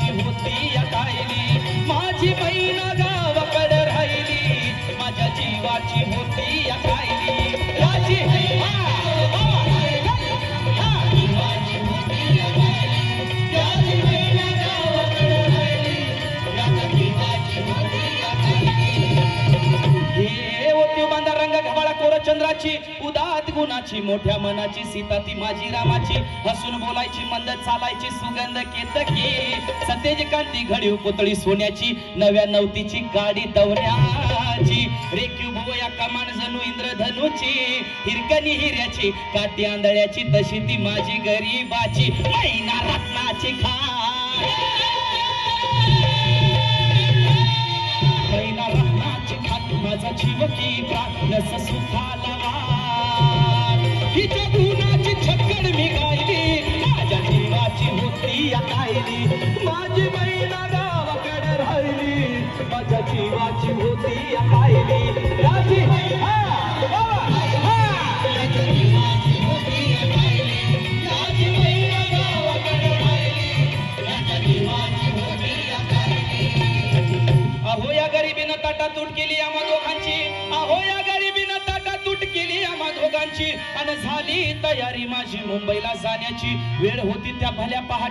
जीवाची कोरचंद्राची उदात गुणाची मोठ्या मनाची सीता ती माझी रामाची. हसून बोलायची मंद चालायची सुगंध केतकी. सतेज कांती घडीव पुतळी सोन्याची नव्या नवतीची गाडी दवण्याची रेखीव भुवया कमान जणू इंद्रधनुची. हिरकणी हिऱ्याची काठी आंधळ्याची तशी ती माझी गरीबाची. मैना रत्नाची खाय. खात माझा सुखाला गुणाची छक्कड मी गायली माझ्या जीवाची होती अकायली माझी मैना अहो या गरिबीनं ताटा तूट केली आम्हा दोघांची आणि झाली तयारी माझी मुंबईला जाण्याची. वेळ होती त्या भल्या पहाट